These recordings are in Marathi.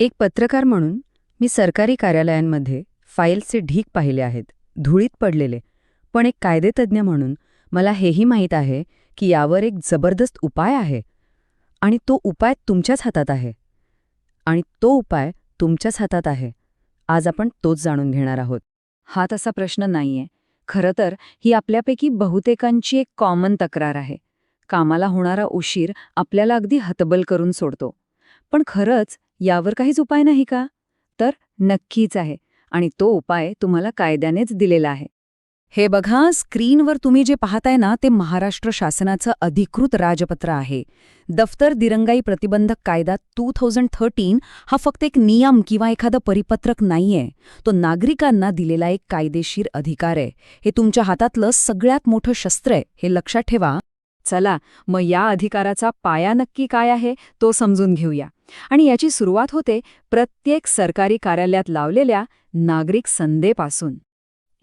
एक पत्रकार म्हणून मी सरकारी कार्यालयांमध्ये फाईल्सचे ढीक पाहिले आहेत धुळीत पडलेले. पण एक कायदेतज्ञ म्हणून मला हेही माहीत आहे की यावर एक जबरदस्त उपाय आहे आणि तो उपाय तुमच्याच हातात आहे. आणि तो उपाय तुमच्याच हातात आहे. आज आपण तोच जाणून घेणार आहोत. हा तसा प्रश्न नाहीये. खरं तर ही आपल्यापैकी बहुतेकांची एक कॉमन तक्रार आहे. कामाला होणारा उशीर आपल्याला अगदी हतबल करून सोडतो. पण खरंच यावर काहीच उपाय नाही का? तर नक्कीच आहे आणि तो उपाय तुम्हाला कायद्यानेच दिलेला आहे. हे बघा स्क्रीनवर तुम्ही जे पाहताय ना ते महाराष्ट्र शासनाचं अधिकृत राजपत्र आहे. दफ्तर दिरंगाई प्रतिबंधक कायदा टू थाउजंड थर्टीन हा फक्त एक नियम किंवा एखादं परिपत्रक नाहीये. तो नागरिकांना दिलेला एक कायदेशीर अधिकार आहे. हे तुमच्या हातातलं सगळ्यात मोठं शस्त्र आहे. हे लक्षात ठेवा. चला मग या अधिकाराचा पाया नक्की काय आहे तो समजून घेऊया. आणि याची सुरुवात होते प्रत्येक सरकारी कार्यालयात लावलेल्या नागरिक संदेपासून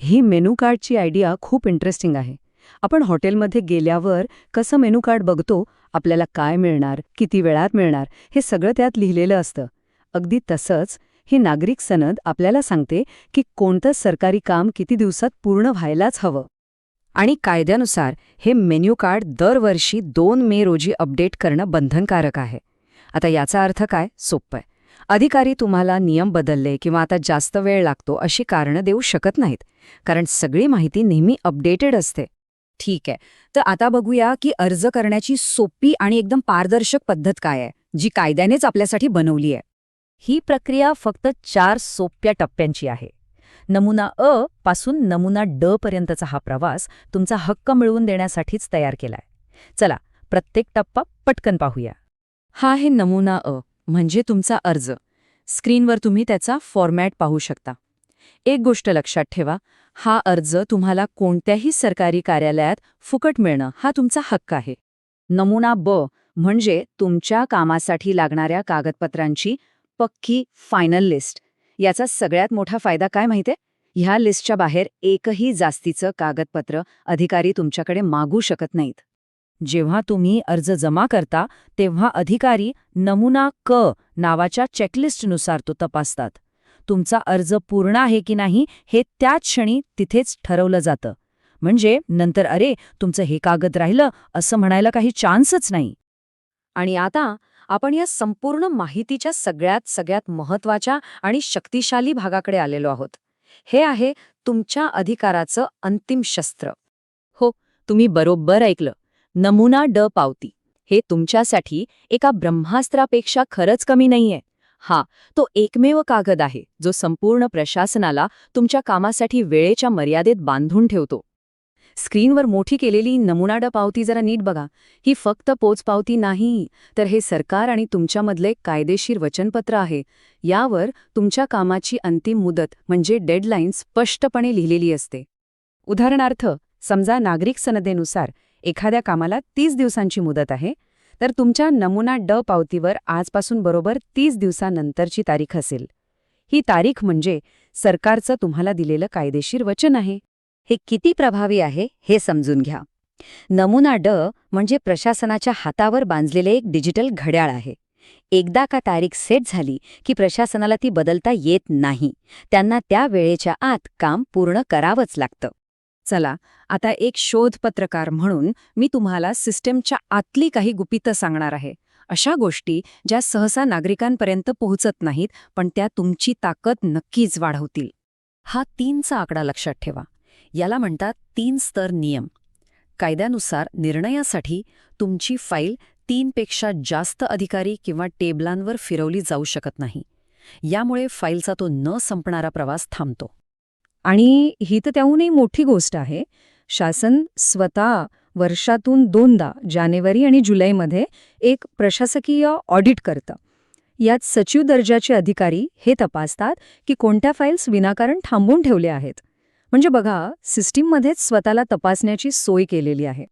ही मेनू कार्डची आयडिया खूप इंटरेस्टिंग आहे. आपण हॉटेलमध्ये गेल्यावर कसं मेनू कार्ड बघतो आपल्याला काय मिळणार किती वेळात मिळणार हे सगळं त्यात लिहिलेलं असतं. अगदी तसंच ही नागरिक सनद आपल्याला सांगते की कोणतं सरकारी काम किती दिवसात पूर्ण व्हायलाच हवं. आणि कायद्यानुसार हे मेन्यू कार्ड दरवर्षी दोन मे रोजी अपडेट करणं बंधनकारक आहे. आता याचा अर्थ काय? सोप्पं आहे. अधिकारी तुम्हाला नियम बदलले किंवा आता जास्त वेळ लागतो अशी कारणं देऊ शकत नाहीत कारण सगळी माहिती नेहमी अपडेटेड असते. ठीक आहे. तर आता बघूया की अर्ज करण्याची सोपी आणि एकदम पारदर्शक पद्धत काय आहे जी कायद्यानेच आपल्यासाठी बनवली आहे. ही प्रक्रिया फक्त चार सोप्या टप्प्यांची आहे. नमुना अ पासून नमुना ड पर्यंतचा हा प्रवास तुमचा हक्क मिळवून देण्यासाठीच तयार केलाय. चला प्रत्येक टप्पा पटकन पाहूया. हा आहे नमुना अ म्हणजे तुमचा अर्ज. स्क्रीनवर तुम्ही त्याचा फॉर्मॅट पाहू शकता. एक गोष्ट लक्षात ठेवा हा अर्ज तुम्हाला कोणत्याही सरकारी कार्यालयात फुकट मिळणं हा तुमचा हक्क आहे. नमुना ब म्हणजे तुमच्या कामासाठी लागणाऱ्या कागदपत्रांची पक्की फायनल लिस्ट याचा सगळ्यात मोठा फायदा काय माहिती ह्या लिस्टच्या बाहेर एकही जास्तीचं कागदपत्र अधिकारी तुमच्याकडे मागू शकत नाहीत. जेव्हा तुम्ही अर्ज जमा करता तेव्हा अधिकारी नमुना क नावाच्या चेकलिस्टनुसार तो तपासतात. तुमचा अर्ज पूर्ण आहे की नाही हे त्याच क्षणी तिथेच ठरवलं जातं. म्हणजे नंतर अरे तुमचं हे कागद राहिलं असं म्हणायला काही चान्सच नाही. आणि आता आपण या संपूर्ण माहितीच्या सगळ्यात सगळ्यात महत्त्वाच्या आणि शक्तिशाली भागाकडे आलेलो आहोत. हे आहे तुमच्या अधिकाराचं अंतिम शस्त्र. हो तुम्ही बरोबर ऐकलं. नमुना ड पावती. हे तुमच्यासाठी एका ब्रह्मास्त्रापेक्षा खरंच कमी नाहीये. हा तो एकमेव कागद आहे जो संपूर्ण प्रशासनाला तुमच्या कामासाठी वेळेच्या मर्यादेत बांधून ठेवतो. स्क्रीनवर मोठी केलेली नमुना ड पावती जरा नीट बघा. ही फक्त पोचपावती नाही तर हे सरकार आणि तुमच्यामधले कायदेशीर वचनपत्र आहे. यावर तुमच्या कामाची अंतिम मुदत म्हणजे डेडलाईन स्पष्टपणे लिहिलेली असते. उदाहरणार्थ समजा नागरिक सनदेनुसार एखाद्या कामाला तीस दिवसांची मुदत आहे तर तुमच्या नमुना ड पावतीवर आजपासून बरोबर तीस दिवसानंतरची तारीख असेल. ही तारीख म्हणजे सरकारचं तुम्हाला दिलेलं कायदेशीर वचन आहे. हे किती प्रभावी आहे हे समजून घ्या. नमुना ड म्हणजे प्रशासनाच्या हातावर बांधलेले एक डिजिटल घड्याळ आहे. एकदा का तारीख सेट झाली की प्रशासनाला ती बदलता येत नाही त्यांना त्या वेळेच्या आत काम पूर्ण करावंच लागतं. चला आता एक शोध पत्रकार म्हणून मी तुम्हाला सिस्टमच्या आतली काही गुपितं सांगणार आहे. अशा गोष्टी ज्या सहसा नागरिकांपर्यंत पोहोचत नाहीत पण त्या तुमची ताकद नक्कीच वाढवतील. हा तीनचा आकडा लक्षात ठेवा. याला म्हणतात तीन स्तर नियम. कायद्यानुसार निर्णयासाठी तुमची फाईल तीनपेक्षा जास्त अधिकारी किंवा टेबलांवर फिरवली जाऊ शकत नाही. यामुळे फाईलचा तो न संपणारा प्रवास थांबतो. आणि ही तर त्याहूनही मोठी गोष्ट आहे. शासन स्वतः वर्षातून दोनदा जानेवारी आणि जुलैमध्ये एक प्रशासकीय ऑडिट करतं. यात सचिव दर्जाचे अधिकारी हे तपासतात की कोणत्या फाईल्स विनाकारण थांबून ठेवल्या आहेत. म्हणजे बघा सिस्टीममध्येच स्वतःला तपासण्याची सोय केलेली आहे.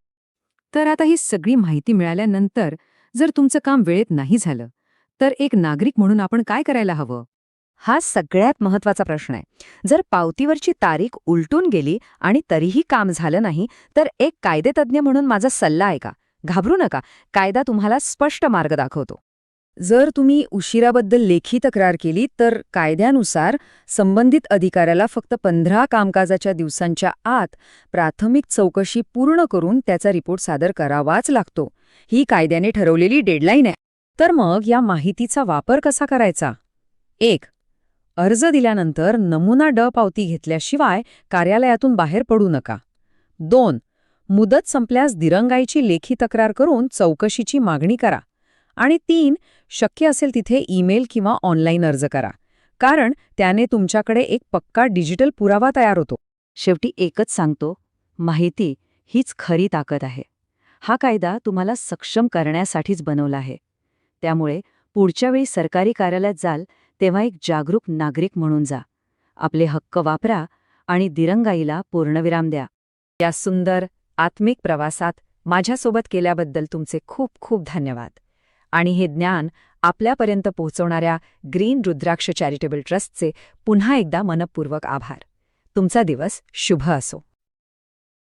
तर आता ही सगळी माहिती मिळाल्यानंतर जर तुमचं काम वेळेत नाही झालं तर एक नागरिक म्हणून आपण काय करायला हवं? हा सगळ्यात महत्त्वाचा प्रश्न आहे. जर पावतीवरची तारीख उलटून गेली आणि तरीही काम झालं नाही तर एक कायदेतज्ञ म्हणून माझा सल्ला आहे का? घाबरू नका. कायदा तुम्हाला स्पष्ट मार्ग दाखवतो. जर तुम्ही उशिराबद्दल लेखी तक्रार केली तर कायद्यानुसार संबंधित अधिकाऱ्याला फक्त पंधरा कामकाजाच्या दिवसांच्या आत प्राथमिक चौकशी पूर्ण करून त्याचा रिपोर्ट सादर करावाच लागतो. ही कायद्याने ठरवलेली डेडलाईन आहे. तर मग या माहितीचा वापर कसा करायचा? एक अर्ज दिल्यानंतर नमुना ड पावती घेतल्याशिवाय कार्यालयातून बाहेर पडू नका. दोन मुदत संपल्यास दिरंगाईची लेखी तक्रार करून चौकशीची मागणी करा. आणि तीन शक्य असेल तिथे ईमेल किंवा ऑनलाईन अर्ज करा. कारण त्याने तुमच्याकडे एक पक्का डिजिटल पुरावा तयार होतो. शेवटी एकच सांगतो माहिती हीच खरी ताकद आहे. हा कायदा तुम्हाला सक्षम करण्यासाठीच बनवला आहे. त्यामुळे पुढच्या वेळी सरकारी कार्यालयात जाल तेव्हा एक जागरूक नागरिक म्हणून जा. आपले हक्क वापरा आणि दिरंगाईला पूर्णविराम द्या. या सुंदर आत्मिक प्रवासात माझ्यासोबत केल्याबद्दल तुमचे खूप खूप धन्यवाद. आणि हे ज्ञान आपल्यापर्यंत पोहोचवणाऱ्या ग्रीन रुद्राक्ष चॅरिटेबल ट्रस्टचे पुन्हा एकदा मनपूर्वक आभार. तुमचा दिवस शुभ असो.